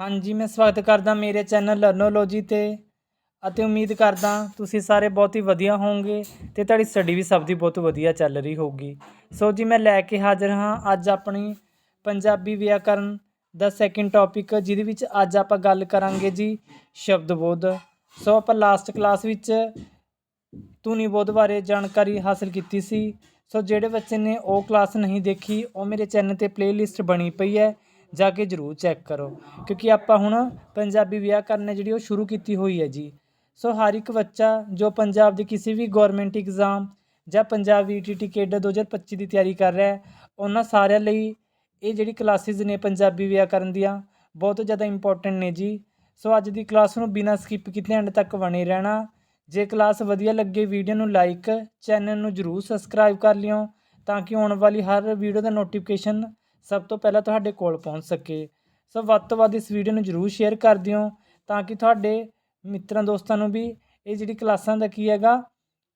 ਹਾਂਜੀ, ਮੈਂ ਸਵਾਗਤ ਕਰਦਾ ਮੇਰੇ ਚੈਨਲ ਲਰਨੋਲੋਜੀ ਤੇ ਅਤੇ ਉਮੀਦ ਕਰਦਾ ਤੁਸੀਂ ਸਾਰੇ ਬਹੁਤ ਹੀ ਵਧੀਆ ਹੋਵੋਗੇ ਤੇ ਤੁਹਾਡੀ ਸਟੱਡੀ ਵੀ ਸਭ ਦੀ ਬਹੁਤ ਵਧੀਆ ਚੱਲ ਰਹੀ ਹੋਊਗੀ। ਸੋ ਜੀ, ਮੈਂ ਲੈ ਕੇ ਹਾਜ਼ਰ ਹਾਂ ਅੱਜ ਆਪਣੀ ਪੰਜਾਬੀ ਵਿਆਕਰਨ ਦਾ ਸੈਕਿੰਡ ਟੌਪਿਕ ਜਿਹਦੇ ਵਿੱਚ ਅੱਜ ਆਪਾਂ ਗੱਲ ਕਰਾਂਗੇ ਜੀ ਸ਼ਬਦ ਬੋਧ। ਸੋ ਆਪਾਂ ਲਾਸਟ ਕਲਾਸ ਵਿੱਚ ਧੁਨੀ ਬੋਧ ਬਾਰੇ ਜਾਣਕਾਰੀ ਹਾਸਲ ਕੀਤੀ ਸੀ। ਸੋ ਜਿਹੜੇ ਬੱਚੇ ਨੇ ਉਹ ਕਲਾਸ ਨਹੀਂ ਦੇਖੀ, ਉਹ ਮੇਰੇ ਚੈਨਲ ਤੇ ਪਲੇਲਿਸਟ ਬਣੀ ਪਈ ਹੈ। ਜਾ ਕੇ ਜਰੂਰ ਚੈੱਕ ਕਰੋ। ਕਿਉਂਕਿ ਆਪਾਂ ਹੁਣ ਪੰਜਾਬੀ ਵਿਆਕਰਨ ਹੈ ਜਿਹੜੀ ਉਹ ਸ਼ੁਰੂ ਕੀਤੀ ਹੋਈ ਹੈ ਜੀ। ਸੋ ਹਰ ਇੱਕ ਬੱਚਾ ਜੋ ਪੰਜਾਬ ਦੇ ਕਿਸੇ ਵੀ ਗਵਰਨਮੈਂਟ ਐਗਜ਼ਾਮ ਜਾਂ ਪੰਜਾਬ ਈਟੀਟੀ ਕੇਡਾ 2025 ਦੀ ਤਿਆਰੀ ਕਰ ਰਿਹਾ ਹੈ, ਉਹਨਾਂ ਸਾਰਿਆਂ ਲਈ ਇਹ ਜਿਹੜੀ ਕਲਾਸਿਸ ਨੇ ਪੰਜਾਬੀ ਵਿਆਕਰਨ ਦੀਆਂ, ਬਹੁਤ ਜ਼ਿਆਦਾ ਇੰਪੋਰਟੈਂਟ ਨੇ ਜੀ। ਸੋ ਅੱਜ ਦੀ ਕਲਾਸ ਨੂੰ ਬਿਨਾਂ ਸਕਿਪ ਕੀਤੇ ਐਂਡ ਤੱਕ ਬਣੇ ਰਹਿਣਾ। ਜੇ ਕਲਾਸ ਵਧੀਆ ਲੱਗੇ ਵੀਡੀਓ ਨੂੰ ਲਾਈਕ ਚੈਨਲ ਨੂੰ ਜਰੂਰ ਸਬਸਕ੍ਰਾਈਬ ਕਰ ਲਿਓ, ਤਾਂ ਕਿ ਆਉਣ ਵਾਲੀ ਹਰ ਵੀਡੀਓ ਦਾ ਨੋਟੀਫਿਕੇਸ਼ਨ ਸਭ ਤੋਂ ਪਹਿਲਾਂ ਤੁਹਾਡੇ ਕੋਲ ਪਹੁੰਚ ਸਕੇ। ਸੋ ਵੱਧ ਤੋਂ ਵੱਧ ਇਸ ਵੀਡੀਓ ਨੂੰ ਜਰੂਰ ਸ਼ੇਅਰ ਕਰ ਦਿਓ ਤਾਂ ਕਿ ਤੁਹਾਡੇ ਮਿੱਤਰਾਂ ਦੋਸਤਾਂ ਨੂੰ ਵੀ ਇਹ ਜਿਹੜੀ ਕਲਾਸਾਂ ਦਾ ਕੀ ਹੈਗਾ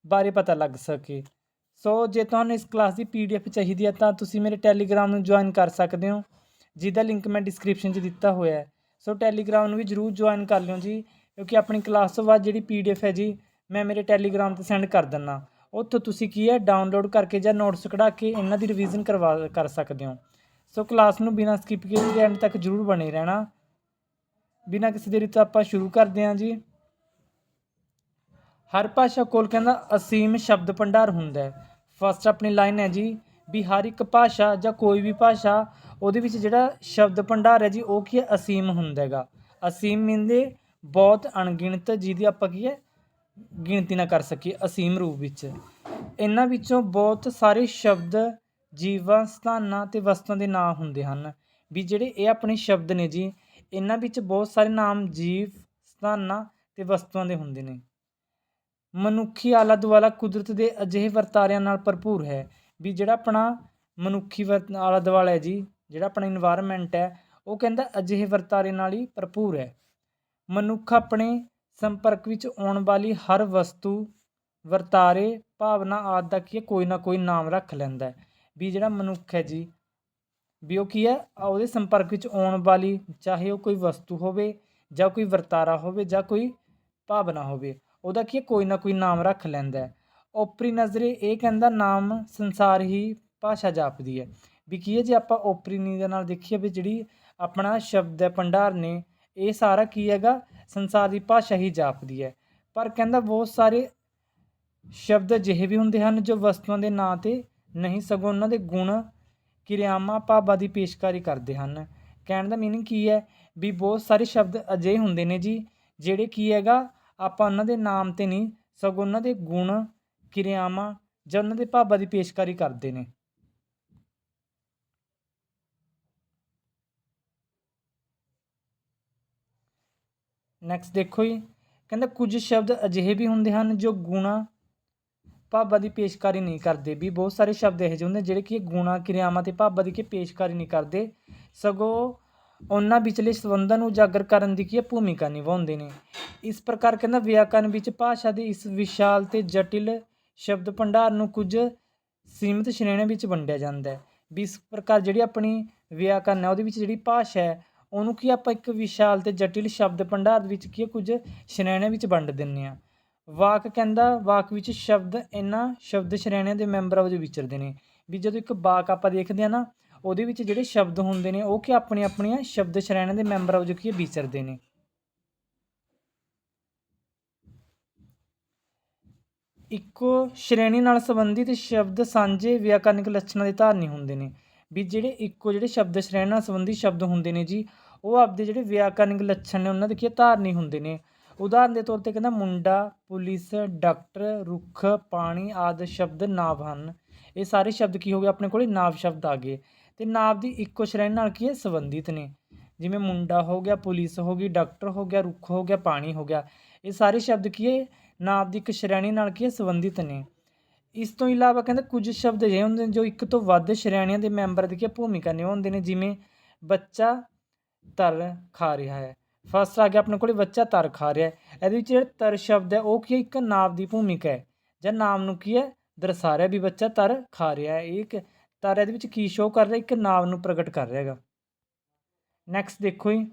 ਬਾਰੇ ਪਤਾ ਲੱਗ ਸਕੇ। ਸੋ ਜੇ ਤੁਹਾਨੂੰ ਇਸ ਕਲਾਸ ਦੀ ਪੀਡੀਐਫ ਚਾਹੀਦੀ ਹੈ ਤਾਂ ਤੁਸੀਂ ਮੇਰੇ ਟੈਲੀਗ੍ਰਾਮ ਨੂੰ ਜੁਆਇਨ ਕਰ ਸਕਦੇ ਹੋ, ਜਿਹਦਾ ਲਿੰਕ ਮੈਂ ਡਿਸਕ੍ਰਿਪਸ਼ਨ 'ਚ ਦਿੱਤਾ ਹੋਇਆ ਹੈ। ਸੋ ਟੈਲੀਗ੍ਰਾਮ ਨੂੰ ਵੀ ਜਰੂਰ ਜੁਆਇਨ ਕਰ ਲਿਓ ਜੀ, ਕਿਉਂਕਿ ਆਪਣੀ ਕਲਾਸ ਤੋਂ ਬਾਅਦ ਜਿਹੜੀ ਪੀਡੀਐਫ ਹੈ ਜੀ, ਮੈਂ ਮੇਰੇ ਟੈਲੀਗ੍ਰਾਮ ਤੇ ਸੈਂਡ ਕਰ ਦਿੰਨਾ ਉੱਥੋਂ ਤੁਸੀਂ ਕੀ ਹੈ ਡਾਊਨਲੋਡ ਕਰਕੇ ਜਾਂ ਨੋਟਸ ਕਢਾ ਕੇ ਇਹਨਾਂ ਦੀ ਰਿਵੀਜ਼ਨ ਕਰਵਾ, ਕਰ ਸਕਦੇ ਹੋ। ਸੋ ਕਲਾਸ ਨੂੰ ਬਿਨਾਂ ਸਕਿਪ ਕੀਤੇ ਐਂਡ ਤੱਕ ਜਰੂਰ ਬਣੇ ਰਹਿਣਾ। ਬਿਨਾਂ ਕਿਸੇ ਦੇਰੀ ਤੋਂ ਆਪਾਂ ਸ਼ੁਰੂ ਕਰਦੇ ਹਾਂ ਜੀ। ਹਰ ਭਾਸ਼ਾ ਕੋਲ ਕਹਿੰਦਾ ਅਸੀਮ ਸ਼ਬਦ ਭੰਡਾਰ ਹੁੰਦਾ ਹੈ। ਫਸਟ ਆਪਣੀ ਲਾਈਨ ਹੈ ਜੀ, ਵੀ ਹਰ ਇੱਕ ਭਾਸ਼ਾ ਜਾਂ ਕੋਈ ਵੀ ਭਾਸ਼ਾ, ਉਹਦੇ ਵਿੱਚ ਜਿਹੜਾ ਸ਼ਬਦ ਭੰਡਾਰ ਹੈ ਜੀ, ਉਹ ਕੀ ਹੈ? ਅਸੀਮ ਹੁੰਦਾ ਹੈਗਾ। ਅਸੀਮ ਮਿੰਦੇ ਬਹੁਤ ਅਣਗਿਣਤ, ਜਿਹਦੀ ਆਪਾਂ ਕੀ ਹੈ? ਗਿਣਤੀ ਨਾ ਕਰ ਸਕੀਏ, ਅਸੀਮ ਰੂਪ ਵਿੱਚ। ਇਹਨਾਂ ਵਿੱਚੋਂ ਬਹੁਤ ਸਾਰੇ ਸ਼ਬਦ ਜੀਵਾਂ, ਸਥਾਨਾਂ ਅਤੇ ਵਸਤਾਂ ਦੇ ਨਾਂ ਹੁੰਦੇ ਹਨ। ਵੀ ਜਿਹੜੇ ਇਹ ਆਪਣੇ ਸ਼ਬਦ ਨੇ ਜੀ, ਇਹਨਾਂ ਵਿੱਚ ਬਹੁਤ ਸਾਰੇ ਨਾਮ ਜੀਵ, ਸਥਾਨਾਂ ਅਤੇ ਵਸਤਾਂ ਦੇ ਹੁੰਦੇ ਨੇ। ਮਨੁੱਖੀ ਆਲਾ ਦੁਆਲਾ ਕੁਦਰਤ ਦੇ ਅਜਿਹੇ ਵਰਤਾਰਿਆਂ ਨਾਲ ਭਰਪੂਰ ਹੈ। ਵੀ ਜਿਹੜਾ ਆਪਣਾ ਮਨੁੱਖੀ ਆਲਾ ਦੁਆਲਾ ਹੈ ਜੀ, ਜਿਹੜਾ ਆਪਣਾ ਇਨਵਾਇਰਨਮੈਂਟ ਹੈ, ਉਹ ਕਹਿੰਦਾ ਅਜਿਹੇ ਵਰਤਾਰੇ ਨਾਲ ਹੀ ਭਰਪੂਰ ਹੈ। ਮਨੁੱਖ ਆਪਣੇ ਸੰਪਰਕ ਵਿੱਚ ਆਉਣ ਵਾਲੀ ਹਰ ਵਸਤੂ, ਵਰਤਾਰੇ, ਭਾਵਨਾ ਆਦਿ ਦਾ ਕੀ ਕੋਈ ਨਾ ਕੋਈ ਨਾਮ ਰੱਖ ਲੈਂਦਾ ਹੈ। ਵੀ ਜਿਹੜਾ ਮਨੁੱਖ ਹੈ ਜੀ, ਵੀ ਉਹ ਕੀ ਹੈ ਉਹਦੇ ਸੰਪਰਕ ਵਿੱਚ ਆਉਣ ਵਾਲੀ ਚਾਹੇ ਉਹ ਕੋਈ ਵਸਤੂ ਹੋਵੇ ਜਾਂ ਕੋਈ ਵਰਤਾਰਾ ਹੋਵੇ ਜਾਂ ਕੋਈ ਭਾਵਨਾ ਹੋਵੇ, ਉਹਦਾ ਕੀ ਹੈ, ਕੋਈ ਨਾ ਕੋਈ ਨਾਮ ਰੱਖ ਲੈਂਦਾ ਹੈ। ਓਪਰੀ ਨਜ਼ਰੇ ਇਹ ਕਹਿੰਦਾ ਨਾਮ ਸੰਸਾਰ ਹੀ ਭਾਸ਼ਾ ਜਾਪਦੀ ਹੈ। ਵੀ ਕੀ ਹੈ, ਜੇ ਆਪਾਂ ਓਪਰੀ ਨੀ ਦੇ ਨਾਲ ਦੇਖੀਏ ਵੀ ਜਿਹੜੀ ਆਪਣਾ ਸ਼ਬਦ ਹੈ, ਭੰਡਾਰ ਨੇ, ਇਹ ਸਾਰਾ ਕੀ ਹੈਗਾ, ਸੰਸਾਰ ਦੀ ਭਾਸ਼ਾ ਹੀ ਜਾਪਦੀ ਹੈ। ਪਰ ਕਹਿੰਦਾ ਬਹੁਤ ਸਾਰੇ ਸ਼ਬਦ ਅਜਿਹੇ ਵੀ ਹੁੰਦੇ ਹਨ ਜੋ ਵਸਤੂਆਂ ਦੇ ਨਾਂ ਤੇ ਨਹੀਂ, ਸਗੋਂ ਉਹਨਾਂ ਦੇ ਗੁਣ ਕਿਰਿਆਵਾਂ ਭਾਵਾਂ ਦੀ ਪੇਸ਼ਕਾਰੀ ਕਰਦੇ ਹਨ। ਕਹਿਣ ਦਾ ਮੀਨਿੰਗ ਕੀ ਹੈ? ਵੀ ਬਹੁਤ ਸਾਰੇ ਸ਼ਬਦ ਅਜਿਹੇ ਹੁੰਦੇ ਨੇ ਜੀ, ਜਿਹੜੇ ਕੀ ਹੈਗਾ, ਆਪਾਂ ਉਹਨਾਂ ਦੇ ਨਾਮ ਤੇ ਨਹੀਂ, ਸਗੋਂ ਉਹਨਾਂ ਦੇ ਗੁਣ, ਕਿਰਿਆਵਾਂ ਜਾਂ ਉਹਨਾਂ ਦੇ ਭਾਵਾਂ ਦੀ ਪੇਸ਼ਕਾਰੀ ਕਰਦੇ ਨੇ। ਨੈਕਸਟ ਦੇਖੋ ਜੀ, ਕਹਿੰਦਾ ਕੁਝ ਸ਼ਬਦ ਅਜਿਹੇ ਵੀ ਹੁੰਦੇ ਹਨ ਜੋ ਗੁਣਾ ਭਾਵਾਂ ਦੀ ਪੇਸ਼ਕਾਰੀ ਨਹੀਂ ਕਰਦੇ। ਵੀ ਬਹੁਤ ਸਾਰੇ ਸ਼ਬਦ ਇਹੋ ਜਿਹੇ ਹੁੰਦੇ ਜਿਹੜੇ ਕਿ ਗੁਣਾ, ਕਿਰਿਆਵਾਂ ਤੇ ਭਾਵਾਂ ਦੀ ਕੀ ਪੇਸ਼ਕਾਰੀ ਨਹੀਂ ਕਰਦੇ। ਸਗੋਂ ਉਹਨਾਂ ਵਿਚਲੇ ਸੰਬੰਧਾਂ ਨੂੰ ਉਜਾਗਰ ਕਰਨ ਦੀ ਕੀ ਭੂਮਿਕਾ ਨਿਭਾਉਂਦੇ ਨੇ। ਇਸ ਪ੍ਰਕਾਰ ਕਹਿੰਦਾ ਵਿਆਕਰਨ ਵਿੱਚ ਭਾਸ਼ਾ ਦੇ ਇਸ ਵਿਸ਼ਾਲ ਤੇ ਜਟਿਲ ਸ਼ਬਦ ਭੰਡਾਰ ਨੂੰ ਕੁਝ ਸੀਮਿਤ ਸ਼੍ਰੇਣੀਆਂ ਵਿੱਚ ਵੰਡਿਆ ਜਾਂਦਾ ਹੈ। ਵੀ ਇਸ ਪ੍ਰਕਾਰ ਜਿਹੜੀ ਆਪਣੀ ਵਿਆਕਰਨ ਹੈ, ਉਹਦੇ ਵਿੱਚ ਜਿਹੜੀ ਭਾਸ਼ਾ ਹੈ, ਉਹਨੂੰ ਕੀ ਆਪਾਂ ਇੱਕ ਵਿਸ਼ਾਲ ਤੇ ਜਟਿਲ ਸ਼ਬਦ ਭੰਡਾਰ ਵਿੱਚ ਕੀ ਹੈ ਕੁਝ ਸ਼੍ਰੇਣੀਆਂ ਵਿੱਚ ਵੰਡ ਦਿੰਨੇ ਆ ਵਾਕ ਕਹਿੰਦਾ, ਵਾਕ ਵਿੱਚ ਸ਼ਬਦ ਇਹਨਾਂ ਸ਼ਬਦ ਸ਼੍ਰੇਣੀਆਂ ਦੇ ਮੈਂਬਰਾਂ ਵਜੋਂ ਵਿਚਰਦੇ ਨੇ। ਵੀ ਜਦੋਂ ਇੱਕ ਵਾਕ ਆਪਾਂ ਦੇਖਦੇ ਆ ਨਾ, ਉਹਦੇ ਵਿੱਚ ਜਿਹੜੇ ਸ਼ਬਦ ਹੁੰਦੇ ਨੇ, ਉਹ ਕਿ ਆਪਣੀ ਆਪਣੀਆਂ ਸ਼ਬਦ ਸ਼੍ਰੇਣੀਆਂ ਦੇ ਮੈਂਬਰਾਂ ਵਜੋਂ ਕੀ ਵਿਚਰਦੇ ਨੇ। ਇੱਕੋ ਸ਼੍ਰੇਣੀ ਨਾਲ ਸੰਬੰਧਿਤ ਸ਼ਬਦ ਸਾਂਝੇ ਵਿਆਕਰਨਿਕ ਲੱਛਣਾਂ ਦੇ ਧਾਰਨੀ ਹੁੰਦੇ ਨੇ। ਵੀ ਜਿਹੜੇ ਇੱਕੋ ਜਿਹੜੇ ਸ਼ਬਦ ਸ਼੍ਰੇਣੀ ਨਾਲ ਸੰਬੰਧਿਤ ਸ਼ਬਦ ਹੁੰਦੇ ਨੇ ਜੀ, ਉਹ ਆਪਦੇ ਜਿਹੜੇ ਵਿਆਕਰਨਿਕ ਲੱਛਣ ਨੇ, ਉਹਨਾਂ ਦੇ ਕੀ ਧਾਰਨੀ ਹੁੰਦੇ ਨੇ। ਉਦਾਹਰਨ ਦੇ ਤੌਰ ਤੇ ਕਹਿੰਦਾ ਮੁੰਡਾ, ਪੁਲਿਸ, ਡਾਕਟਰ, ਰੁੱਖ, ਪਾਣੀ ਆਦਿ ਸ਼ਬਦ ਨਾਂਵ ਹਨ। ਇਹ ਸਾਰੇ ਸ਼ਬਦ ਕੀ ਹੋ ਗਏ? ਆਪਣੇ ਕੋਲੇ ਨਾਂਵ ਸ਼ਬਦ ਆ ਗਏ। ਤੇ ਨਾਂਵ ਦੀ ਇੱਕੋ ਸ਼੍ਰੇਣੀ ਨਾਲ ਕੀ ਹੈ? ਸੰਬੰਧਿਤ ਨੇ। ਜਿਵੇਂ ਮੁੰਡਾ ਹੋ ਗਿਆ, ਪੁਲਿਸ ਹੋ ਗਈ, ਡਾਕਟਰ ਹੋ ਗਿਆ, ਰੁੱਖ ਹੋ ਗਿਆ, ਪਾਣੀ ਹੋ ਗਿਆ। ਇਹ ਸਾਰੇ ਸ਼ਬਦ ਕੀ ਹੈ? ਨਾਂਵ ਦੀ ਇੱਕ ਸ਼੍ਰੇਣੀ ਨਾਲ ਕੀ ਹੈ? ਸੰਬੰਧਿਤ ਨੇ। ਇਸ ਤੋਂ ਇਲਾਵਾ ਕਹਿੰਦਾ ਕੁਝ ਸ਼ਬਦ ਅਜਿਹੇ ਹੁੰਦੇ ਨੇ ਜੋ ਇੱਕ ਤੋਂ ਵੱਧ ਸ਼੍ਰੇਣੀਆਂ ਦੇ ਮੈਂਬਰ ਦੀ ਕੀ ਭੂਮਿਕਾ ਨਿਭਾਉਂਦੇ ਨੇ। ਜਿਵੇਂ ਬੱਚਾ ਤਰ ਖਾ ਰਿਹਾ ਹੈ। ਫਸਟ ਆ ਗਿਆ ਆਪਣੇ ਕੋਲੇ ਬੱਚਾ ਤਰ ਖਾ ਰਿਹਾ ਇਹਦੇ ਵਿੱਚ ਜਿਹੜਾ ਤਰ ਸ਼ਬਦ ਹੈ, ਉਹ ਕੀ ਹੈ? ਇੱਕ ਨਾਮ ਦੀ ਭੂਮਿਕਾ ਹੈ। ਜਾਂ ਨਾਮ ਨੂੰ ਕੀ ਹੈ? ਦਰਸਾ ਰਿਹਾ ਵੀ ਬੱਚਾ ਤਰ ਖਾ ਰਿਹਾ ਹੈ। ਇਹ ਇੱਕ ਤਰ ਇਹਦੇ ਵਿੱਚ ਕੀ ਸ਼ੋਅ ਕਰ ਰਿਹਾ? ਇੱਕ ਨਾਮ ਨੂੰ ਪ੍ਰਗਟ ਕਰ ਰਿਹਾ ਹੈਗਾ। ਨੈਕਸਟ ਦੇਖੋ ਜੀ।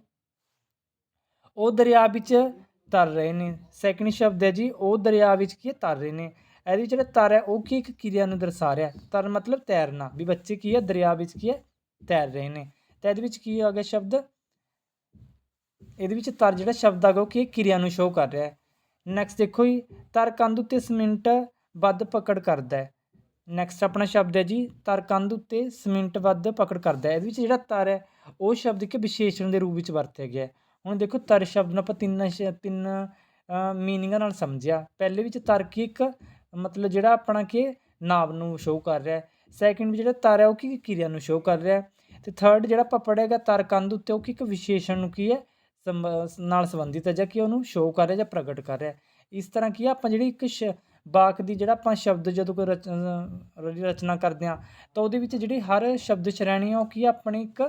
ਉਹ ਦਰਿਆ ਵਿੱਚ ਤਰ ਰਹੇ ਨੇ। ਸੈਕਿੰਡ ਸ਼ਬਦ ਹੈ ਜੀ, ਉਹ ਦਰਿਆ ਵਿੱਚ ਕੀ ਹੈ? ਤਰ ਰਹੇ ਨੇ। ਇਹਦੇ ਵਿੱਚ ਜਿਹੜਾ ਤਰ ਹੈ, ਉਹ ਕੀ ਇੱਕ ਕਿਰਿਆ ਨੂੰ ਦਰਸਾ ਰਿਹਾ ਤਰ ਮਤਲਬ ਤੈਰਨਾ। ਵੀ ਬੱਚੇ ਕੀ ਹੈ? ਦਰਿਆ ਵਿੱਚ ਕੀ ਹੈ? ਤੈਰ ਰਹੇ ਨੇ। ਤਾਂ ਇਹਦੇ ਵਿੱਚ ਕੀ ਆ ਗਿਆ ਸ਼ਬਦ? ਇਹਦੇ ਵਿੱਚ ਤਰ ਜਿਹੜਾ ਸ਼ਬਦ ਆ ਉਹ ਕੀ ਹੈ? ਕਿਰਿਆ ਨੂੰ ਸ਼ੋਅ ਕਰ ਰਿਹਾ ਹੈ। ਨੈਕਸਟ ਦੇਖੋ ਜੀ, ਤਰ ਕੰਧ ਉੱਤੇ ਸੀਮਿੰਟ ਵੱਧ ਪਕੜ ਕਰਦਾ ਹੈ। ਨੈਕਸਟ ਆਪਣਾ ਸ਼ਬਦ ਹੈ ਜੀ, ਤਰ ਕੰਧ ਉੱਤੇ ਸੀਮਿੰਟ ਵੱਧ ਪਕੜ ਕਰਦਾ ਹੈ। ਇਹਦੇ ਵਿੱਚ ਜਿਹੜਾ ਤਰ ਹੈ, ਉਹ ਸ਼ਬਦ ਇੱਕ ਵਿਸ਼ੇਸ਼ਣ ਦੇ ਰੂਪ ਵਿੱਚ ਵਰਤਿਆ ਗਿਆ ਹੁਣ ਦੇਖੋ, ਤਰ ਸ਼ਬਦ ਨੂੰ ਆਪਾਂ ਤਿੰਨ ਸ਼- ਤਿੰਨ ਮੀਨਿੰਗਾਂ ਨਾਲ ਸਮਝਿਆ। ਪਹਿਲੇ ਵਿੱਚ ਤਰ ਕੀ ਇੱਕ, ਮਤਲਬ ਜਿਹੜਾ ਆਪਣਾ ਕਿ ਨਾਮ ਨੂੰ ਸ਼ੋਅ ਕਰ ਰਿਹਾ ਹੈ। ਸੈਕਿੰਡ ਵਿੱਚ ਜਿਹੜਾ ਤਰ ਹੈ, ਉਹ ਕੀ ਕਿਰਿਆ ਨੂੰ ਸ਼ੋਅ ਕਰ ਰਿਹਾ ਹੈ। ਤੇ ਥਰਡ ਜਿਹੜਾ ਆਪਾਂ ਪੜ੍ਹੇਗਾ ਤਰ ਕੰਧ ਉੱਤੇ ਉਹ ਕੀ ਇੱਕ ਵਿਸ਼ੇਸ਼ਣ ਨੂੰ ਕੀ ਹੈ? ਨਾਲ ਸੰਬੰਧਿਤ ਹੈ ਜਾਂ ਕਿ ਉਹਨੂੰ ਸ਼ੋਅ ਕਰ ਰਿਹਾ ਜਾਂ ਪ੍ਰਗਟ ਕਰ ਰਿਹਾ ਇਸ ਤਰ੍ਹਾਂ ਕੀ ਆ, ਆਪਾਂ ਜਿਹੜੀ ਇੱਕ ਸ਼, ਵਾਕ ਦੀ ਜਿਹੜਾ ਆਪਾਂ ਸ਼ਬਦ ਜਦੋਂ ਕੋਈ ਰਚ ਰਚਨਾ ਕਰਦੇ ਹਾਂ, ਤਾਂ ਉਹਦੇ ਵਿੱਚ ਜਿਹੜੀ ਹਰ ਸ਼ਬਦ ਸ਼੍ਰੇਣੀ ਆ, ਉਹ ਕੀ ਆਪਣੀ ਇੱਕ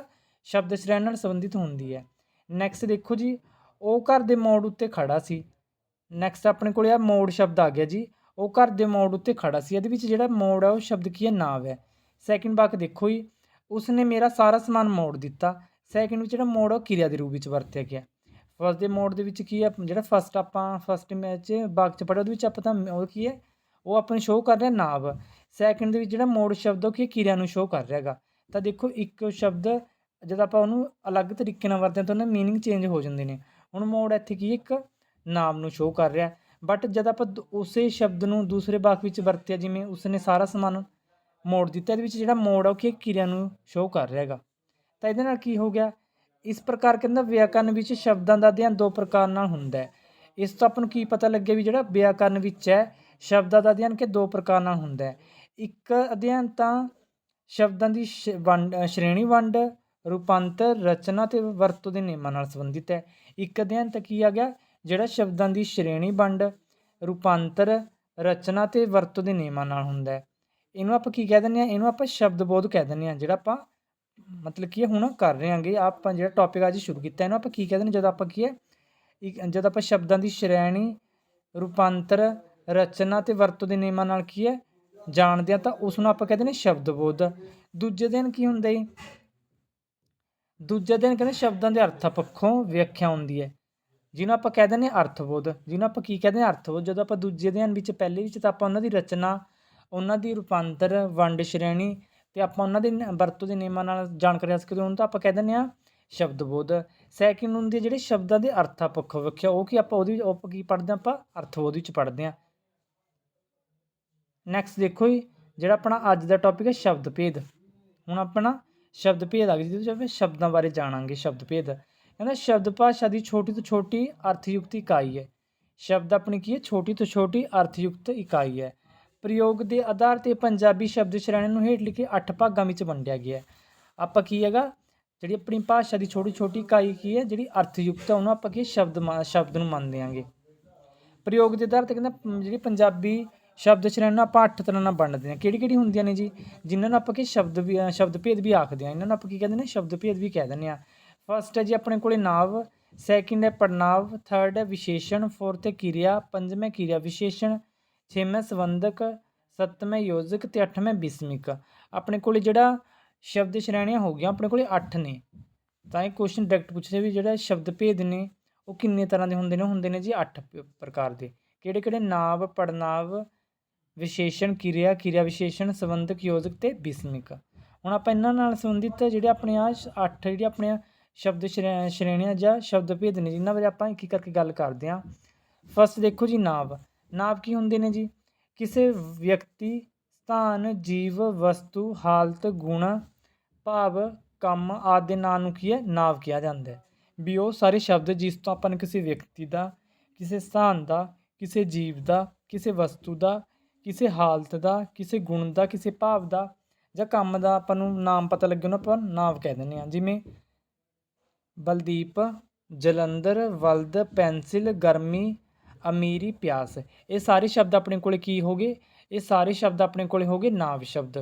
ਸ਼ਬਦ ਸ਼੍ਰੇਣੀ ਨਾਲ ਸੰਬੰਧਿਤ ਹੁੰਦੀ ਹੈ। ਨੈਕਸਟ ਦੇਖੋ ਜੀ, ਉਹ ਘਰ ਦੇ ਮੋੜ ਉੱਤੇ ਖੜਾ ਸੀ। ਨੈਕਸਟ ਆਪਣੇ ਕੋਲ ਆ ਮੋੜ ਸ਼ਬਦ ਆ ਗਿਆ ਜੀ। ਉਹ ਘਰ ਦੇ ਮੋੜ ਉੱਤੇ ਖੜਾ ਸੀ। ਇਹਦੇ ਵਿੱਚ ਜਿਹੜਾ ਮੋੜ ਹੈ ਉਹ ਸ਼ਬਦ ਕੀ ਹੈ ਨਾਵ ਹੈ। ਸੈਕਿੰਡ ਵਾਕ ਦੇਖੋ ਜੀ, ਉਸਨੇ ਮੇਰਾ ਸਾਰਾ ਸਮਾਨ ਮੋੜ ਦਿੱਤਾ। ਸੈਕਿੰਡ ਵਿੱਚ ਜਿਹੜਾ ਮੋੜ ਆ ਉਹ ਕਿਰਿਆ ਦੇ ਰੂਪ ਵਿੱਚ ਵਰਤਿਆ ਗਿਆ। ਫਸਟ ਦੇ ਮੋੜ ਦੇ ਵਿੱਚ ਕੀ ਹੈ ਜਿਹੜਾ ਫਸਟ ਆਪਾਂ ਫਸਟ ਮੈਚ ਬਾਕ ਚ ਪੜਿਆ ਉਹਦੇ ਵਿੱਚ ਆਪਾਂ ਤਾਂ ਉਹ ਕੀ ਹੈ ਉਹ ਆਪਾਂ ਨੂੰ ਸ਼ੋਅ ਕਰ ਰਿਹਾ ਨਾਵ। ਸੈਕਿੰਡ ਦੇ ਵਿੱਚ ਜਿਹੜਾ ਮੋੜ ਸ਼ਬਦ ਉਹ ਕੀ ਹੈ, ਕਿਰਿਆ ਨੂੰ ਸ਼ੋਅ ਕਰ ਰਿਹਾ ਹੈਗਾ। ਤਾਂ ਦੇਖੋ ਇੱਕ ਸ਼ਬਦ ਜਦੋਂ ਆਪਾਂ ਉਹਨੂੰ ਅਲੱਗ ਤਰੀਕੇ ਨਾਲ ਵਰਤਦੇ ਹਾਂ ਤਾਂ ਉਹਨਾਂ ਮੀਨਿੰਗ ਚੇਂਜ ਹੋ ਜਾਂਦੇ ਨੇ। ਹੁਣ ਮੋੜ ਇੱਥੇ ਕੀ ਇੱਕ ਨਾਮ ਨੂੰ ਸ਼ੋਅ ਕਰ ਰਿਹਾ। ਬਟ ਜਦ ਆਪਾਂ ਦ- ਉਸੇ ਸ਼ਬਦ ਨੂੰ ਦੂਸਰੇ ਵਾਕ ਵਿੱਚ ਵਰਤਿਆ ਜਿਵੇਂ ਉਸਨੇ ਸਾਰਾ ਸਮਾਨ ਮੋੜ ਦਿੱਤਾ ਇਹਦੇ ਵਿੱਚ ਜਿਹੜਾ ਮੋੜ ਆ ਉਹ ਕੀ ਕਿਰਿਆ ਨੂੰ ਸ਼ੋਅ ਕਰ ਰਿਹਾ ਹੈਗਾ। ਤਾਂ ਇਹਦੇ ਨਾਲ ਕੀ ਹੋ ਗਿਆ? ਇਸ ਪ੍ਰਕਾਰ ਕਹਿੰਦਾ ਵਿਆਕਰਨ ਵਿੱਚ ਸ਼ਬਦਾਂ ਦਾ ਅਧਿਐਨ ਦੋ ਪ੍ਰਕਾਰ ਨਾਲ ਹੁੰਦਾ ਹੈ। ਇਸ ਤੋਂ ਆਪਾਂ ਨੂੰ ਕੀ ਪਤਾ ਲੱਗਿਆ ਵੀ ਜਿਹੜਾ ਵਿਆਕਰਨ ਵਿੱਚ ਹੈ, ਸ਼ਬਦਾਂ ਦਾ ਅਧਿਐਨ ਕਿ ਦੋ ਪ੍ਰਕਾਰ ਨਾਲ ਹੁੰਦਾ ਹੈ। ਇੱਕ ਅਧਿਐਨ ਤਾਂ ਸ਼ਬਦਾਂ ਦੀ ਸ਼- ਵੰਡ ਸ਼੍ਰੇਣੀ ਵੰਡ, ਰੂਪਾਂਤਰ, ਰਚਨਾ ਤੇ ਵਰਤੋਂ ਦੇ ਨਿਯਮਾਂ ਨਾਲ ਸੰਬੰਧਿਤ ਹੈ। ਇੱਕ ਅਧਿਐਨ ਤਾਂ ਕੀ ਆ ਗਿਆ? ਜਿਹੜਾ ਸ਼ਬਦਾਂ ਦੀ ਸ਼੍ਰੇਣੀ ਵੰਡ, ਰੂਪਾਂਤਰ, ਰਚਨਾ ਤੇ ਵਰਤੋਂ ਦੇ ਨਿਯਮਾਂ ਨਾਲ ਹੁੰਦਾ ਹੈ। ਇਹਨੂੰ ਆਪਾਂ ਕੀ ਕਹਿ ਦਿੰਦੇ ਆ ਇਹਨੂੰ ਆਪਾਂ ਸ਼ਬਦ ਬੋਧ ਕਹਿ ਦਿੰਦੇ ਆ ਜਿਹੜਾ ਆਪਾਂ ਮਤਲਬ ਕੀ ਹੈ ਹੁਣ ਕਰ ਰਹੇ ਹਾਂਗੇ, ਆਪਾਂ ਜਿਹੜਾ ਟੌਪਿਕ ਅੱਜ ਸ਼ੁਰੂ ਕੀਤਾ, ਇਹਨੂੰ ਆਪਾਂ ਕੀ ਕਹਿੰਦੇ ਨੇ ਜਦੋਂ ਆਪਾਂ ਕੀ ਹੈ, ਇੱਕ ਜਦੋਂ ਆਪਾਂ ਸ਼ਬਦਾਂ ਦੀ ਸ਼੍ਰੇਣੀ, ਰੂਪਾਂਤਰ, ਰਚਨਾ ਤੇ ਵਰਤੋਂ ਦੇ ਨਿਯਮਾਂ ਨਾਲ ਕੀ ਹੈ, ਜਾਣਦੇ ਆ ਤਾਂ ਉਸ ਨੂੰ ਆਪਾਂ ਕਹਿੰਦੇ ਨੇ ਸ਼ਬਦ ਬੋਧ ਦੂਜੇ ਦਿਨ ਕੀ ਹੁੰਦਾ ਜੀ? ਦੂਜੇ ਦਿਨ ਕਹਿੰਦੇ ਸ਼ਬਦਾਂ ਦੇ ਅਰਥ ਪੱਖੋਂ ਵਿਆਖਿਆ ਹੁੰਦੀ ਹੈ, ਜਿਹਨੂੰ ਆਪਾਂ ਕਹਿ ਦਿੰਦੇ ਹਾਂ ਅਰਥਬੋਧ। ਜਿਹਨੂੰ ਆਪਾਂ ਕੀ ਕਹਿੰਦੇ ਹਾਂ? ਅਰਥਬੋਧ। ਜਦੋਂ ਆਪਾਂ ਦੂਜੇ ਦਿਨ ਵਿੱਚ, ਪਹਿਲੇ ਵਿੱਚ ਤਾਂ ਆਪਾਂ ਉਹਨਾਂ ਦੀ ਰਚਨਾ, ਉਹਨਾਂ ਦੀ ਰੂਪਾਂਤਰ, ਵੰਡ ਸ਼੍ਰੇਣੀ ਅਤੇ ਆਪਾਂ ਉਹਨਾਂ ਦੇ ਨ- ਵਰਤੋਂ ਦੇ ਨਿਯਮਾਂ ਨਾਲ ਜਾਣਕਾਰੀ ਹਾਸਲ ਕਰਦੇ ਹਾਂ। ਉਹਨੂੰ ਤਾਂ ਆਪਾਂ ਕਹਿ ਦਿੰਦੇ ਹਾਂ ਸ਼ਬਦਬੋਧ ਸੈਕਿੰਡ ਹੁੰਦੀ ਹੈ ਜਿਹੜੇ ਸ਼ਬਦਾਂ ਦੇ ਅਰਥਾਂ ਪੱਖੋਂ ਵਿਆਖਿਆ ਉਹ ਕੀ ਆਪਾਂ ਉਹਦੀ ਉਹ ਕੀ ਪੜ੍ਹਦੇ ਹਾਂ ਆਪਾਂ? ਅਰਥਬੋਧ ਵਿੱਚ ਪੜ੍ਹਦੇ ਹਾਂ। ਨੈਕਸਟ ਦੇਖੋ ਜੀ, ਜਿਹੜਾ ਆਪਣਾ ਅੱਜ ਦਾ ਟੌਪਿਕ ਹੈ ਸ਼ਬਦ ਭੇਦ। ਹੁਣ ਆਪਣਾ ਸ਼ਬਦ ਭੇਦ ਆ ਗਿਆ, ਜਿਹਦੇ ਵਿੱਚ ਆਪਾਂ ਸ਼ਬਦਾਂ ਬਾਰੇ ਜਾਣਾਂਗੇ, ਸ਼ਬਦ ਭੇਦ। ਕਹਿੰਦਾ ਸ਼ਬਦ ਭਾਸ਼ਾ ਦੀ ਛੋਟੀ ਤੋਂ ਛੋਟੀ ਅਰਥਯੁਕਤ ਇਕਾਈ ਹੈ। ਸ਼ਬਦ ਆਪਣੀ ਕੀ ਹੈ? ਛੋਟੀ ਤੋਂ ਛੋਟੀ ਅਰਥਯੁਕਤ ਇਕਾਈ ਹੈ। ਪ੍ਰਯੋਗ ਦੇ ਆਧਾਰ ਤੇ ਪੰਜਾਬੀ ਸ਼ਬਦ ਸ਼੍ਰੇਣੀ ਨੂੰ ਹੇਠ ਲਿਖੇ 8 ਭਾਗਾਂ ਵਿੱਚ ਵੰਡਿਆ ਗਿਆ ਹੈ। ਆਪਾਂ ਕੀ ਹੈਗਾ? ਜਿਹੜੀ ਆਪਣੀ ਭਾਸ਼ਾ ਦੀ ਛੋਟੀ ਛੋਟੀ ਇਕਾਈ ਕੀ ਹੈ, ਜਿਹੜੀ ਅਰਥਯੁਕਤ ਹੈ, ਉਹਨੂੰ ਆਪਾਂ ਕੀ ਸ਼ਬਦ ਮੰਨ- ਸ਼ਬਦ ਨੂੰ ਮੰਨਦੇ ਆਂਗੇ ਪ੍ਰਯੋਗ ਦੇ ਆਧਾਰ ਤੇ ਕਹਿੰਦਾ ਜਿਹੜੀ ਪੰਜਾਬੀ ਸ਼ਬਦ ਸ਼੍ਰੇਣੀ ਨੂੰ ਆਪਾਂ ਅੱਠ ਤਰ੍ਹਾਂ ਨਾਲ ਵੰਡਦੇ ਹਾਂ। ਕਿਹੜੀ ਕਿਹੜੀ ਹੁੰਦੀਆਂ ਨੇ ਜੀ? ਜਿਨ੍ਹਾਂ ਨੂੰ ਆਪਾਂ ਕੀ ਸ਼ਬਦ ਵੀ ਸ਼ਬਦ ਭੇਦ ਵੀ ਆਖਦੇ ਹਾਂ। ਇਹਨਾਂ ਨੂੰ ਆਪਾਂ ਕੀ ਕਹਿੰਦੇ ਨੇ? ਸ਼ਬਦ ਭੇਦ ਵੀ ਕਹਿ ਦਿੰਦੇ ਹਾਂ। ਫਸਟ ਹੈ ਜੀ ਆਪਣੇ ਕੋਲੇ ਨਾਵ ਸੈਕਿੰਡ ਹੈ ਪੜਨਾਵ ਥਰਡ ਹੈ ਵਿਸ਼ੇਸ਼ਣ ਫੋਰਥ ਹੈ ਕਿਰਿਆ, ਪੰਜਵੇਂ ਕਿਰਿਆ ਵਿਸ਼ੇਸ਼ਣ ਛੇਵੇਂ ਸੰਬੰਧਕ, ਸੱਤਵੇਂ ਯੋਜਕ ਤੇ ਅੱਠਵੇਂ ਬਿਸਮਿਕ। ਆਪਣੇ ਕੋਲ ਜਿਹੜਾ ਸ਼ਬਦ ਸ਼੍ਰੇਣੀਆਂ ਹੋ ਗਈਆਂ, ਆਪਣੇ ਕੋਲੇ 8 ਨੇ। ਤਾਂ ਇਹ ਕੁਐਸਚਨ ਡਾਇਰੈਕਟ ਪੁੱਛਦੇ ਵੀ ਜਿਹੜਾ ਸ਼ਬਦ ਭੇਦ ਨੇ, ਉਹ ਕਿੰਨੇ ਤਰ੍ਹਾਂ ਦੇ ਹੁੰਦੇ ਨੇ? ਹੁੰਦੇ ਨੇ ਜੀ 8 ਪ੍ਰਕਾਰ ਦੇ। ਕਿਹੜੇ ਕਿਹੜੇ? ਨਾਵ ਪੜਨਾਵ ਵਿਸ਼ੇਸ਼ਣ, ਕਿਰਿਆ ਕਿਰਿਆ ਵਿਸ਼ੇਸ਼ਣ, ਸੰਬੰਧਕ, ਯੋਜਕ ਤੇ ਬਿਸਮਿਕ। ਹੁਣ ਆਪਾਂ ਇਹਨਾਂ ਨਾਲ ਸੰਬੰਧਿਤ ਜਿਹੜੇ ਆਪਣੇ ਆ 8 ਜਿਹੜੇ ਆਪਣੇ ਸ਼ਬਦ ਸ਼੍ਰੇ- ਸ਼੍ਰੇਣੀਆਂ ਜਾਂ ਸ਼ਬਦ ਭੇਦ ਨੇ, ਜਿਨ੍ਹਾਂ ਬਾਰੇ ਆਪਾਂ ਇੱਕ ਇੱਕ ਕਰਕੇ ਗੱਲ ਕਰਦੇ ਹਾਂ। ਫਸਟ ਦੇਖੋ ਜੀ ਨਾਵ। ਨਾਵ ਕੀ ਹੁੰਦੇ ਨੇ ਜੀ? ਕਿਸੇ ਵਿਅਕਤੀ, ਸਥਾਨ, ਜੀਵ, ਵਸਤੂ, ਹਾਲਤ, ਗੁਣ, ਭਾਵ, ਕੰਮ ਆਦਿ ਦੇ ਨਾਂ ਨੂੰ ਕੀ ਹੈ? ਨਾਵ ਕਿਹਾ ਜਾਂਦਾ ਹੈ। ਵੀ ਉਹ ਸਾਰੇ ਸ਼ਬਦ ਜਿਸ ਤੋਂ ਆਪਾਂ ਨੂੰ ਕਿਸੇ ਵਿਅਕਤੀ ਦਾ, ਕਿਸੇ ਸਥਾਨ ਦਾ, ਕਿਸੇ ਜੀਵ ਦਾ, ਕਿਸੇ ਵਸਤੂ ਦਾ, ਕਿਸੇ ਹਾਲਤ ਦਾ, ਕਿਸੇ ਗੁਣ ਦਾ, ਕਿਸੇ ਭਾਵ ਦਾ ਜਾਂ ਕੰਮ ਦਾ ਆਪਾਂ ਨੂੰ ਨਾਮ ਪਤਾ ਲੱਗੇ ਉਹਨੂੰ ਆਪਾਂ ਨਾਮ ਕਹਿ ਦਿੰਦੇ ਹਾਂ। ਜਿਵੇਂ ਬਲਦੀਪ, ਜਲੰਧਰ, ਵਲਦ, ਪੈਨਸਿਲ, ਗਰਮੀ ਅਮੀਰੀ ਪਿਆਸ। ਇਹ ਸਾਰੇ ਸ਼ਬਦ ਆਪਣੇ ਕੋਲ ਕੀ ਹੋਗੇ ਇਹ ਸਾਰੇ ਸ਼ਬਦ ਆਪਣੇ ਕੋਲੇ ਹੋਗੇ ਨਾਮ ਸ਼ਬਦ।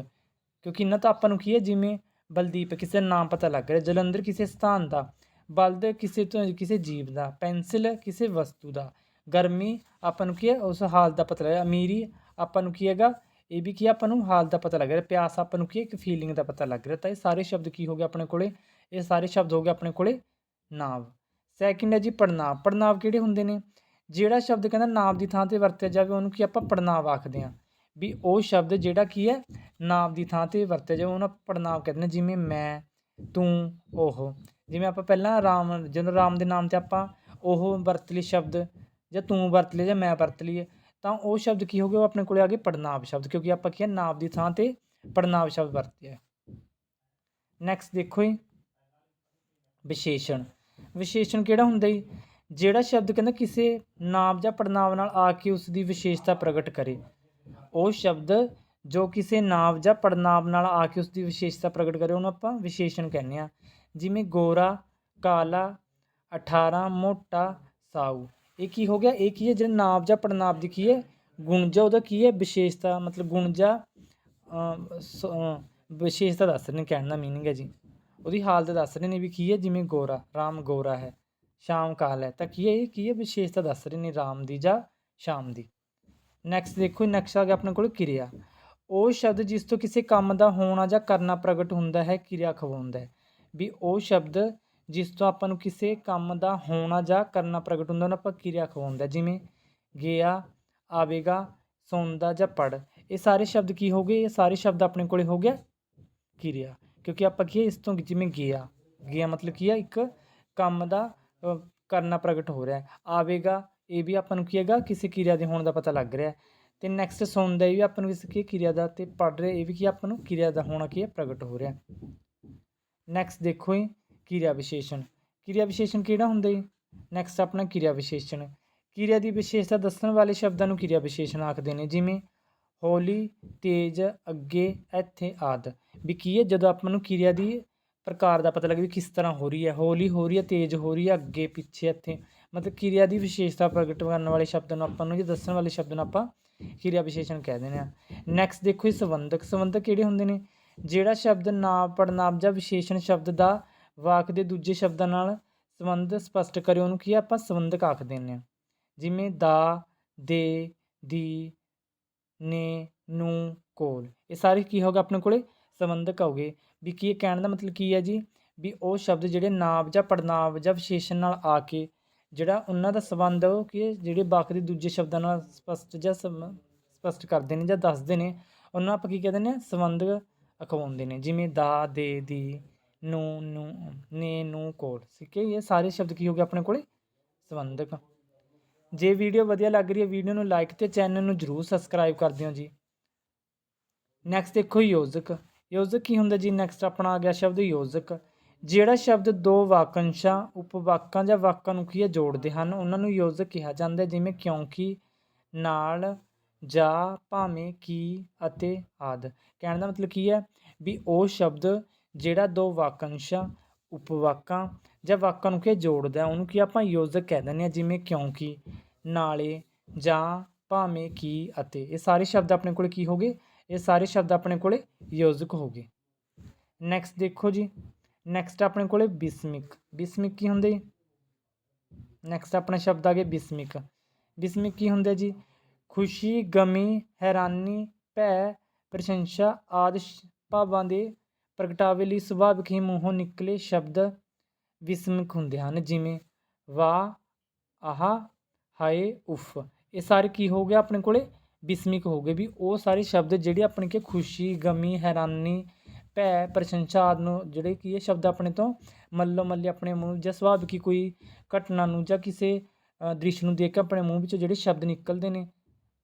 ਕਿਉਂਕਿ ਇਹਨਾਂ ਤਾਂ ਆਪਾਂ ਨੂੰ ਕੀ ਹੈ? ਜਿਵੇਂ ਬਲਦੀਪ ਕਿਸੇ ਦਾ ਨਾਮ ਪਤਾ ਲੱਗ ਰਿਹਾ ਜਲੰਧਰ ਕਿਸੇ ਸਥਾਨ ਦਾ ਬਲਦ ਕਿਸੇ ਤੋਂ ਕਿਸੇ ਜੀਵ ਦਾ ਪੈਨਸਿਲ ਕਿਸੇ ਵਸਤੂ ਦਾ ਗਰਮੀ ਆਪਾਂ ਨੂੰ ਕੀ ਹੈ? ਉਸ ਹਾਲ ਦਾ ਪਤਾ ਲੱਗ ਰਿਹਾ। ਅਮੀਰੀ ਆਪਾਂ ਨੂੰ ਕੀ ਹੈਗਾ? ਇਹ ਵੀ ਕੀ ਹੈ, ਆਪਾਂ ਨੂੰ ਹਾਲ ਦਾ ਪਤਾ ਲੱਗ ਰਿਹਾ। ਪਿਆਸ ਆਪਾਂ ਨੂੰ ਕੀ ਹੈ, ਇੱਕ ਫੀਲਿੰਗ ਦਾ ਪਤਾ ਲੱਗ ਰਿਹਾ। ਤਾਂ ਇਹ ਸਾਰੇ ਸ਼ਬਦ ਕੀ ਹੋ ਗਏ ਆਪਣੇ ਕੋਲੇ? ਇਹ ਸਾਰੇ ਸ਼ਬਦ ਹੋ ਗਏ ਆਪਣੇ ਕੋਲੇ ਨਾਵ। ਸੈਕਿੰਡ ਹੈ ਜੀ ਪੜਨਾਵ ਪੜਨਾਵ ਕਿਹੜੇ ਹੁੰਦੇ ਨੇ? ਜਿਹੜਾ ਸ਼ਬਦ ਕਹਿੰਦਾ ਨਾਮ ਦੀ ਥਾਂ ਤੇ ਵਰਤਿਆ ਜਾਵੇ, ਉਹਨੂੰ ਕੀ ਆਪਾਂ ਪੜਨਾਵ ਆਖਦੇ ਹਾਂ। ਵੀ ਉਹ ਸ਼ਬਦ ਜਿਹੜਾ ਕੀ ਹੈ, ਨਾਮ ਦੀ ਥਾਂ ਤੇ ਵਰਤਿਆ ਜਾਵੇ, ਉਹਨਾਂ ਪੜਨਾਵ ਕਹਿੰਦੇ ਨੇ, ਜਿਵੇਂ ਮੈਂ, ਤੂੰ, ਉਹ। ਜਿਵੇਂ ਆਪਾਂ ਪਹਿਲਾਂ ਰਾਮ, ਜਦੋਂ ਰਾਮ ਦੇ ਨਾਮ ਤੇ ਆਪਾਂ ਉਹ ਵਰਤ ਲਈ ਸ਼ਬਦ, ਜਾਂ ਤੂੰ ਵਰਤ ਲਿਆ ਜਾਂ ਮੈਂ ਵਰਤ ਲਈਏ, ਤਾਂ ਉਹ ਸ਼ਬਦ ਕੀ ਹੋ ਗਿਆ, ਉਹ ਆਪਣੇ ਕੋਲੇ ਆ ਗਏ ਪੜਨਾਵ ਸ਼ਬਦ, ਕਿਉਂਕਿ ਆਪਾਂ ਕੀ ਹੈ, ਨਾਮ ਦੀ ਥਾਂ ਤੇ ਪੜਨਾਵ ਸ਼ਬਦ ਵਰਤਿਆ ਨੈਕਸਟ ਦੇਖੋ ਜੀ, ਵਿਸ਼ੇਸ਼ਣ। ਵਿਸ਼ੇਸ਼ਣ ਕਿਹੜਾ ਹੁੰਦਾ ਜੀ? ਜਿਹੜਾ ਸ਼ਬਦ ਕਹਿੰਦਾ ਕਿਸੇ ਨਾਮ ਜਾਂ ਪੜਨਾਮ ਨਾਲ ਆ ਕੇ ਉਸ ਦੀ ਵਿਸ਼ੇਸ਼ਤਾ ਪ੍ਰਗਟ ਕਰੇ, ਉਹ ਸ਼ਬਦ ਜੋ ਕਿਸੇ ਨਾਮ ਜਾਂ ਪੜਨਾਮ ਨਾਲ ਆ ਕੇ ਉਸ ਦੀ ਵਿਸ਼ੇਸ਼ਤਾ ਪ੍ਰਗਟ ਕਰੇ, ਉਹਨੂੰ ਆਪਾਂ ਵਿਸ਼ੇਸ਼ਣ ਕਹਿੰਦੇ ਆ ਜਿਵੇਂ ਗੋਰਾ, ਕਾਲਾ 18 ਮੋਟਾ, ਸਾਊ। ਇਹ ਕੀ ਹੋ ਗਿਆ? ਇਹ ਕੀ ਹੈ? ਜਿਹੜਾ ਨਾਮ ਜਾਂ ਪੜਨਾਮ ਦੀ ਕੀ ਹੈ? ਗੁਣ ਜਾਂ ਉਹਦਾ ਕੀ ਹੈ? ਵਿਸ਼ੇਸ਼ਤਾ, ਮਤਲਬ ਗੁਣ ਜਾਂ ਸ- ਵਿਸ਼ੇਸ਼ਤਾ ਦੱਸ ਰਹੇ ਨੇ, ਕਹਿਣ ਦਾ ਮੀਨਿੰਗ ਹੈ ਜੀ। ਉਹਦੀ ਹਾਲਤ ਦੱਸ ਰਹੇ ਨੇ ਵੀ ਕੀ ਹੈ? ਜਿਵੇਂ ਗੋਰਾ, ਰਾਮ ਗੋਰਾ ਹੈ। ਸ਼ਾਮ ਕਾਲ ਹੈ। ਤਾਂ ਕੀ ਹੈ ਇਹ, ਕੀ ਹੈ ਵਿਸ਼ੇਸ਼ਤਾ ਦੱਸ ਰਹੇ ਨੇ ਰਾਮ ਦੀ ਜਾਂ ਸ਼ਾਮ ਦੀ? ਨੈਕਸਟ ਦੇਖੋ ਨੈਕਸਟ ਆ ਗਿਆ ਆਪਣੇ ਕੋਲ, ਕਿਰਿਆ। ਉਹ ਸ਼ਬਦ ਜਿਸ ਤੋਂ ਕਿਸੇ ਕੰਮ ਦਾ ਹੋਣਾ ਜਾਂ ਕਰਨਾ ਪ੍ਰਗਟ ਹੁੰਦਾ ਹੈ, ਕਿਰਿਆ ਖਵਾਉਂਦਾ ਹੈ। ਵੀ ਉਹ ਸ਼ਬਦ ਜਿਸ ਤੋਂ ਆਪਾਂ ਨੂੰ ਕਿਸੇ ਕੰਮ ਦਾ ਹੋਣਾ ਜਾਂ ਕਰਨਾ ਪ੍ਰਗਟ ਹੁੰਦਾ, ਉਹਨੂੰ ਆਪਾਂ ਕਿਰਿਆ ਖਵਾਉਂਦਾ ਜਿਵੇਂ ਗਿਆ, ਆਵੇਗਾ, ਸੌਂਦਾ ਜਾਂ ਪੜ। ਇਹ ਸਾਰੇ ਸ਼ਬਦ ਕੀ ਹੋ ਗਏ? ਇਹ ਸਾਰੇ ਸ਼ਬਦ ਆਪਣੇ ਕੋਲੇ ਹੋ ਗਿਆ ਕਿਰਿਆ। ਕਿਉਂਕਿ ਆਪਾਂ ਕੀ ਇਸ ਤੋਂ ਜਿਵੇਂ ਗਿਆ। ਗਿਆ ਮਤਲਬ ਕੀ ਹੈ, ਇੱਕ ਕੰਮ ਦਾ ਕਰਨਾ ਪ੍ਰਗਟ ਹੋ ਰਿਹਾ ਆਵੇਗਾ, ਇਹ ਵੀ ਆਪਾਂ ਨੂੰ ਕੀ ਹੈਗਾ, ਕਿਸੇ ਕਿਰਿਆ ਦੇ ਹੋਣ ਦਾ ਪਤਾ ਲੱਗ ਰਿਹਾ ਹੈ। ਤੇ ਨੈਕਸਟ ਸੌਂਦਾ ਇਹ ਵੀ ਆਪਾਂ ਨੂੰ ਇਸ ਕੀ ਕਿਰਿਆ ਦਾ, ਤੇ ਪੜ ਰਿਹਾ ਇਹ ਵੀ ਕੀ ਆਪਾਂ ਨੂੰ ਕਿਰਿਆ ਦਾ ਹੋਣਾ ਕੀ ਹੈ, ਪ੍ਰਗਟ ਹੋ ਰਿਹਾ ਨੈਕਸਟ ਦੇਖੋ ਜੀ, ਕਿਰਿਆ ਵਿਸ਼ੇਸ਼ਣ। ਕਿਰਿਆ ਵਿਸ਼ੇਸ਼ਣ ਕਿਹੜਾ ਹੁੰਦਾ ਜੀ? ਨੈਕਸਟ ਆਪਣਾ ਕਿਰਿਆ ਵਿਸ਼ੇਸ਼ਣ। ਕਿਰਿਆ ਦੀ ਵਿਸ਼ੇਸ਼ਤਾ ਦੱਸਣ ਵਾਲੇ ਸ਼ਬਦਾਂ ਨੂੰ ਕਿਰਿਆ ਵਿਸ਼ੇਸ਼ਣ ਆਖਦੇ ਨੇ, ਜਿਵੇਂ ਹੌਲੀ, ਤੇਜ਼, ਅੱਗੇ, ਇੱਥੇ, ਆਦ। ਵੀ ਕੀ ਹੈ, ਜਦੋਂ ਆਪਾਂ ਨੂੰ ਕਿਰਿਆ ਦੀ ਪ੍ਰਕਾਰ ਦਾ ਪਤਾ ਲੱਗੇ ਵੀ ਕਿਸ ਤਰ੍ਹਾਂ ਹੋ ਰਹੀ ਹੈ। ਹੌਲੀ ਹੋ ਰਹੀ ਹੈ ਤੇਜ਼ ਹੋ ਰਹੀ ਹੈ, ਅੱਗੇ ਪਿੱਛੇ ਇੱਥੇ। ਮਤਲਬ ਕਿਰਿਆ ਦੀ ਵਿਸ਼ੇਸ਼ਤਾ ਪ੍ਰਗਟ ਕਰਨ ਵਾਲੇ ਸ਼ਬਦ ਨੂੰ ਆਪਾਂ ਨੂੰ ਜੇ ਦੱਸਣ ਵਾਲੇ ਸ਼ਬਦ ਨੂੰ ਆਪਾਂ ਕਿਰਿਆ ਵਿਸ਼ੇਸ਼ਣ ਕਹਿ ਦਿੰਦੇ ਆ ਨੈਕਸਟ ਦੇਖੋ ਜੀ ਸੰਬੰਧਕ। ਸੰਬੰਧਕ ਕਿਹੜੇ ਹੁੰਦੇ ਨੇ? ਜਿਹੜਾ ਸ਼ਬਦ ਨਾਮ ਪੜਨਾਮ ਜਾਂ ਵਿਸ਼ੇਸ਼ਣ ਸ਼ਬਦ ਦਾ ਵਾਕ ਦੇ ਦੂਜੇ ਸ਼ਬਦਾਂ ਨਾਲ ਸੰਬੰਧ ਸਪਸ਼ਟ ਕਰੇ, ਉਹਨੂੰ ਕੀ ਆਪਾਂ ਸੰਬੰਧਕ ਆਖ ਦਿੰਦੇ ਆ ਜਿਵੇਂ ਦਾ, ਦੇ, ਦੀ, ਨੇ, ਨੂੰ, ਕੋਲ। ਇਹ ਸਾਰੇ ਕੀ ਹੋਗਾ ਆਪਣੇ ਕੋਲੇ? ਸੰਬੰਧਕ ਹੋਗੇ ਵੀ ਕੀ ਇਹ ਕਹਿਣ ਦਾ ਮਤਲਬ ਕੀ ਹੈ ਜੀ? ਵੀ ਉਹ ਸ਼ਬਦ ਜਿਹੜੇ ਨਾਮ ਜਾਂ ਪੜਨਾਮ ਜਾਂ ਵਿਸ਼ੇਸ਼ਣ ਨਾਲ ਆ ਕੇ ਜਿਹੜਾ ਉਹਨਾਂ ਦਾ ਸੰਬੰਧ ਉਹ ਕੀ ਜਿਹੜੇ ਬਾਕੀ ਦੇ ਦੂਜੇ ਸ਼ਬਦਾਂ ਨਾਲ ਸਪਸ਼ਟ ਜਾਂ ਸਮ- ਸਪਸ਼ਟ ਕਰਦੇ ਨੇ ਜਾਂ ਦੱਸਦੇ ਨੇ, ਉਹਨਾਂ ਆਪਾਂ ਕੀ ਕਹਿੰਦੇ ਨੇ? ਸੰਬੰਧਕ ਅਖਵਾਉਂਦੇ ਨੇ। ਜਿਵੇਂ ਦਾ, ਦੇ, ਦੀ, ਨੂੰ ਨੂੰ, ਨੇ, ਨੂੰ, ਕੋਲ। ਠੀਕ ਹੈ ਇਹ ਸਾਰੇ ਸ਼ਬਦ ਕੀ ਹੋ ਗਏ ਆਪਣੇ ਕੋਲੇ? ਸੰਬੰਧਕ। ਜੇ ਵੀਡੀਓ ਵਧੀਆ ਲੱਗ ਰਹੀ ਹੈ, ਵੀਡੀਓ ਨੂੰ ਲਾਈਕ ਤੇ ਚੈਨਲ ਨੂੰ ਜਰੂਰ ਸਬਸਕ੍ਰਾਈਬ ਕਰ ਦਿਓ ਜੀ। ਨੈਕਸਟ ਦੇਖੋ ਯੋਜਕ। ਯੋਜਕ ਕੀ ਹੁੰਦਾ ਜੀ? ਨੈਕਸਟ ਆਪਣਾ ਆ ਗਿਆ ਸ਼ਬਦ ਯੋਜਕ। ਜਿਹੜਾ ਸ਼ਬਦ ਦੋ ਵਾਕੰਸ਼ਾਂ, ਉਪਵਾਕਾਂ ਜਾਂ ਵਾਕਾਂ ਨੂੰ ਕੀ ਹੈ ਜੋੜਦੇ ਹਨ, ਉਹਨਾਂ ਨੂੰ ਯੋਜਕ ਕਿਹਾ ਜਾਂਦਾ ਜਿਵੇਂ ਕਿਉਂਕਿ ਨਾਲ, ਜਾਂ, ਭਾਵੇਂ, ਕੀ ਅਤੇ ਆਦ। ਕਹਿਣ ਦਾ ਮਤਲਬ ਕੀ ਹੈ? ਵੀ ਉਹ ਸ਼ਬਦ ਜਿਹੜਾ ਦੋ ਵਾਕੰਸ਼ਾਂ, ਉਪਵਾਕਾਂ ਜਾਂ ਵਾਕਾਂ ਨੂੰ ਕੀ ਜੋੜਦਾ ਉਹਨੂੰ ਕੀ ਆਪਾਂ ਯੋਜਕ ਕਹਿ ਦਿੰਦੇ ਹਾਂ, ਜਿਵੇਂ ਕਿਉਂਕਿ ਨਾਲੇ, ਜਾਂ, ਭਾਵੇਂ, ਕੀ ਅਤੇ। ਇਹ ਸਾਰੇ ਸ਼ਬਦ ਆਪਣੇ ਕੋਲ ਕੀ ਹੋ ਗਏ? ਇਹ ਸਾਰੇ ਸ਼ਬਦ ਆਪਣੇ ਕੋਲੇ ਯੋਜਕ ਹੋ ਗਏ। ਨੈਕਸਟ ਦੇਖੋ ਜੀ। ਨੈਕਸਟ ਆਪਣੇ ਕੋਲੇ ਬਿਸਮਿਕ। ਬਿਸਮਿਕ ਕੀ ਹੁੰਦੇ ਨੈਕਸਟ ਆਪਣਾ ਸ਼ਬਦ ਆ ਗਿਆ ਬਿਸਮਿਕ। ਬਿਸਮਿਕ ਕੀ ਹੁੰਦੇ ਜੀ? ਖੁਸ਼ੀ, ਗਮੀ, ਹੈਰਾਨੀ, ਭੈ, ਪ੍ਰਸ਼ੰਸਾ ਆਦਿ ਭਾਵਾਂ ਦੇ ਪ੍ਰਗਟਾਵੇ ਲਈ ਸੁਭਾਵਿਕ ਹੀ ਮੂੰਹੋਂ ਨਿਕਲੇ ਸ਼ਬਦ ਵਿਸਮਿਕ ਹੁੰਦੇ ਹਨ। ਜਿਵੇਂ, ਵਾਹ, ਆਹਾ, ਹਾਏ, ਉਫ। ਇਹ ਸਾਰੇ ਕੀ ਹੋ ਗਿਆ ਆਪਣੇ ਕੋਲੇ? ਬਿਸਮਿਕ ਹੋ ਗਏ ਵੀ ਉਹ ਸਾਰੇ ਸ਼ਬਦ ਜਿਹੜੇ ਆਪਣੇ ਕਿ ਖੁਸ਼ੀ, ਗਮੀ, ਹੈਰਾਨੀ, ਭੈ, ਪ੍ਰਸ਼ੰਸਾ ਆਦਿ ਨੂੰ ਜਿਹੜੇ ਕੀ ਇਹ ਸ਼ਬਦ ਆਪਣੇ ਤੋਂ ਮੱਲੋ ਮੱਲੇ ਆਪਣੇ ਮੂੰਹ ਜਾਂ ਸੁਭਾਵਿਕ ਹੀ ਕੋਈ ਘਟਨਾ ਨੂੰ ਜਾਂ ਕਿਸੇ ਦ੍ਰਿਸ਼ ਨੂੰ ਦੇਖ ਕੇ ਆਪਣੇ ਮੂੰਹ ਵਿੱਚੋਂ ਜਿਹੜੇ ਸ਼ਬਦ ਨਿਕਲਦੇ ਨੇ,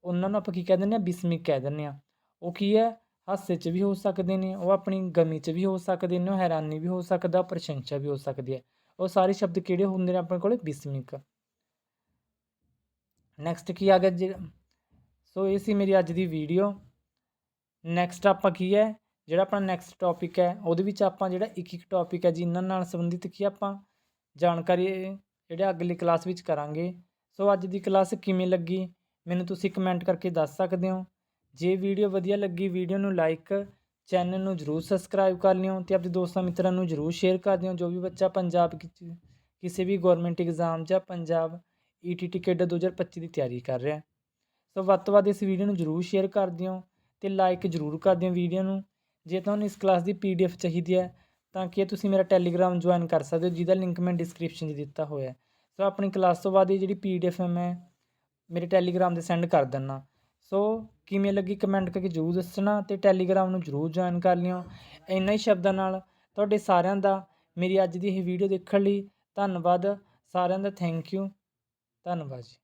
ਉਹਨਾਂ ਨੂੰ ਆਪਾਂ ਕੀ ਕਹਿ ਦਿੰਦੇ ਆ ਬਿਸਮਿਕ ਕਹਿ ਦਿੰਦੇ ਆ ਉਹ ਕੀ ਹੈ? ਹਾਸੇ 'ਚ ਵੀ ਹੋ ਸਕਦੇ ਨੇ, ਉਹ ਆਪਣੀ ਗਮੀ 'ਚ ਵੀ ਹੋ ਸਕਦੇ ਨੇ, ਉਹ ਹੈਰਾਨੀ ਵੀ ਹੋ ਸਕਦਾ ਪ੍ਰਸ਼ੰਸਾ ਵੀ ਹੋ ਸਕਦੀ ਹੈ। ਉਹ ਸਾਰੇ ਸ਼ਬਦ ਕਿਹੜੇ ਹੁੰਦੇ ਨੇ ਆਪਣੇ ਕੋਲੇ? ਬਿਸਮਿਕ। ਨੈਕਸਟ ਕੀ ਆ ਗਿਆ? ਜੀ ਸੋ ਇਹ ਸੀ ਮੇਰੀ ਅੱਜ ਦੀ ਵੀਡੀਓ ਨੈਕਸਟ ਆਪਾਂ ਕੀ ਹੈ? ਜਿਹੜਾ ਆਪਣਾ ਨੈਕਸਟ ਟੌਪਿਕ ਹੈ, ਉਹਦੇ ਵਿੱਚ ਆਪਾਂ ਜਿਹੜਾ ਇੱਕ ਇੱਕ ਟੌਪਿਕ ਹੈ ਜੀ, ਇਹਨਾਂ ਨਾਲ ਸੰਬੰਧਿਤ ਕੀ ਆਪਾਂ ਜਾਣਕਾਰੀ ਜਿਹੜਾ ਅਗਲੀ ਕਲਾਸ ਵਿੱਚ ਕਰਾਂਗੇ। ਸੋ ਅੱਜ ਦੀ ਕਲਾਸ ਕਿਵੇਂ ਲੱਗੀ? ਮੈਨੂੰ ਤੁਸੀਂ ਕਮੈਂਟ ਕਰਕੇ ਦੱਸ ਸਕਦੇ ਹੋ। ਜੇ ਵੀਡੀਓ ਵਧੀਆ ਲੱਗੀ ਵੀਡੀਓ ਨੂੰ ਲਾਈਕ ਚੈਨਲ ਨੂੰ ਜਰੂਰ ਸਬਸਕ੍ਰਾਈਬ ਕਰ ਲਿਓ ਤੇ ਆਪਣੇ ਦੋਸਤਾਂ ਮਿੱਤਰਾਂ ਨੂੰ ਜਰੂਰ ਸ਼ੇਅਰ ਕਰ ਦਿਓ। ਜੋ ਵੀ ਬੱਚਾ ਪੰਜਾਬ ਵਿੱਚ ਕਿਸੇ ਵੀ ਗਵਰਨਮੈਂਟ ਐਗਜ਼ਾਮ ਜਾਂ ਪੰਜਾਬ E ਈਟੀਟੀ ਕੇਡਾ 2025 ਦੀ ਤਿਆਰੀ ਕਰ ਰਿਹਾ। ਹੈ। ਸੋ ਵੱਧ ਤੋਂ ਵੱਧ ਇਸ ਵੀਡੀਓ ਨੂੰ ਜਰੂਰ ਸ਼ੇਅਰ ਕਰ ਦਿਓ ਤੇ ਲਾਈਕ ਜਰੂਰ ਕਰ ਦਿਓ ਵੀਡੀਓ ਨੂੰ। ਜੇ ਤੁਹਾਨੂੰ ਇਸ ਕਲਾਸ ਦੀ ਪੀਡੀਐਫ ਚਾਹੀਦੀ ਹੈ, ਤਾਂ ਕਿ ਤੁਸੀਂ ਮੇਰਾ ਟੈਲੀਗ੍ਰਾਮ ਜੁਆਇਨ ਕਰ ਸਕਦੇ ਹੋ, ਜਿਹਦਾ ਲਿੰਕ ਮੈਂ ਡਿਸਕ੍ਰਿਪਸ਼ਨ 'ਚ ਦਿੱਤਾ ਹੋਇਆ ਹੈ। ਸੋ ਆਪਣੀ ਕਲਾਸ ਤੋਂ ਬਾਅਦ ਇਹ ਜਿਹੜੀ ਪੀਡੀਐਫ ਹੈ, ਮੈਂ ਮੇਰੇ ਟੈਲੀਗ੍ਰਾਮ ਤੇ ਸੈਂਡ ਕਰ ਦਿੰਦਾ। ਸੋ ਕਿਵੇਂ ਲੱਗੀ ਕਮੈਂਟ ਕਰਕੇ ਜ਼ਰੂਰ ਦੱਸਣਾ ਤੇ ਟੈਲੀਗ੍ਰਾਮ ਨੂੰ ਜ਼ਰੂਰ ਜੁਆਇਨ ਕਰ ਲਿਓ। ਇੰਨਾ ਹੀ ਸ਼ਬਦਾਂ ਨਾਲ ਤੁਹਾਡੇ ਸਾਰਿਆਂ ਦਾ ਮੇਰੀ ਅੱਜ ਦੀ ਇਹ ਵੀਡੀਓ ਦੇਖਣ ਲਈ ਧੰਨਵਾਦ। ਸਾਰਿਆਂ ਦਾ ਥੈਂਕ ਯੂ ਧੰਨਵਾਦ ਜੀ।